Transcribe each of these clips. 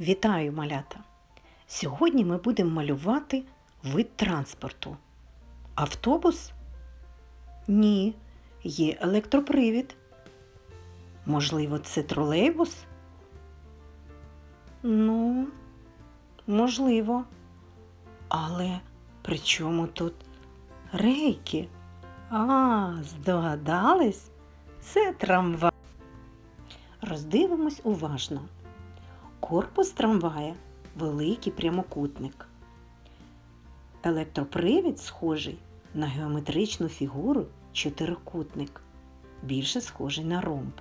Вітаю, малята! Сьогодні ми будемо малювати вид транспорту. Автобус? Ні, є електропривід. Можливо, це тролейбус? Ну, можливо. Але при чому тут рейки? А, здогадались? Це трамвай. Роздивимось уважно. Корпус трамвая великий прямокутник. Електропривід схожий на геометричну фігуру чотирикутник, більше схожий на ромб.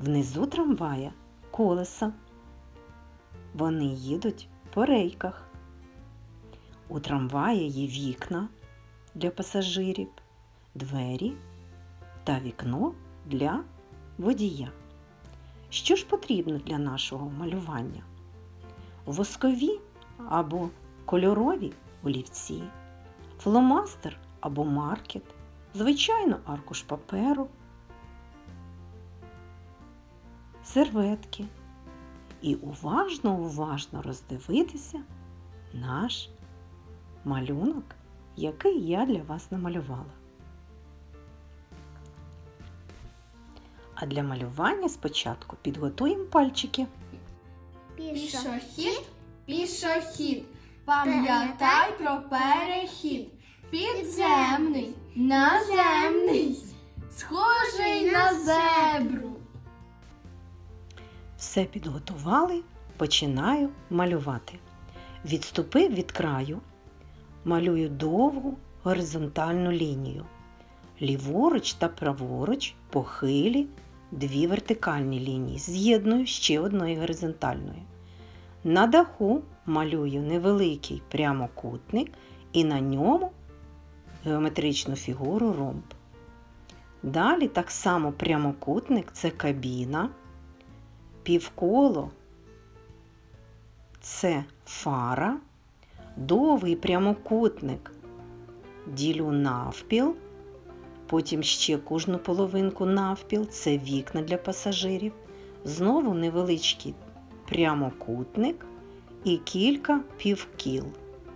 Внизу трамвая колеса. Вони їдуть по рейках. У трамвая є вікна для пасажирів, двері та вікно для водія. Що ж потрібно для нашого малювання? Воскові або кольорові олівці, фломастер або маркет, звичайно, аркуш паперу, серветки. І уважно-уважно роздивитися наш малюнок, який я для вас намалювала. А для малювання спочатку підготуємо пальчики. Пішохід, пішохід, пам'ятай про перехід. Підземний, наземний, схожий на зебру. Все підготували, починаю малювати. Відступив від краю, малюю довгу горизонтальну лінію. Ліворуч та праворуч похилі дві вертикальні лінії, з'єдную ще одною горизонтальною. На даху малюю невеликий прямокутник і на ньому геометричну фігуру ромб. Далі так само прямокутник це кабіна, півколо це фара, довгий прямокутник ділю навпіл, потім ще кожну половинку навпіл це вікна для пасажирів, знову невеличкий прямокутник і кілька півкіл.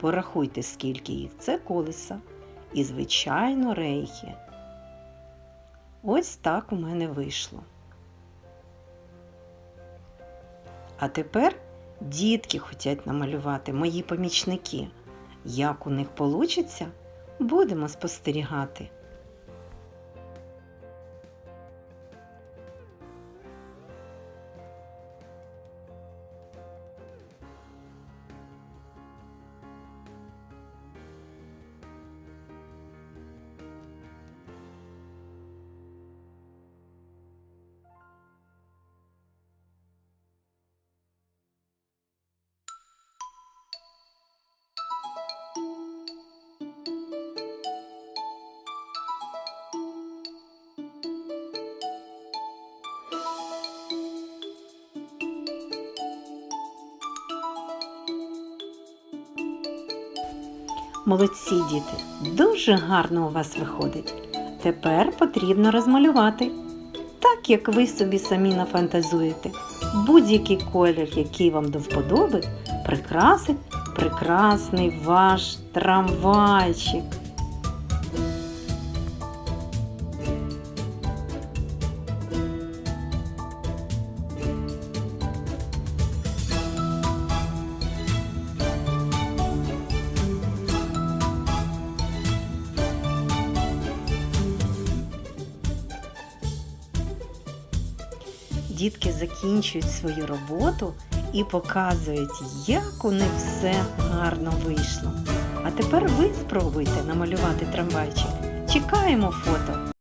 Порахуйте, скільки їх це колеса. І, звичайно, рейхи. Ось так у мене вийшло. А тепер дітки хочуть намалювати мої помічники. Як у них вийде, будемо спостерігати. Молодці діти, дуже гарно у вас виходить. Тепер потрібно розмалювати, так як ви собі самі нафантазуєте. Будь-який колір, який вам до вподоби, прикрасить прекрасний ваш трамвайчик. Дітки закінчують свою роботу і показують, як у них все гарно вийшло. А тепер ви спробуйте намалювати трамвайчик. Чекаємо фото.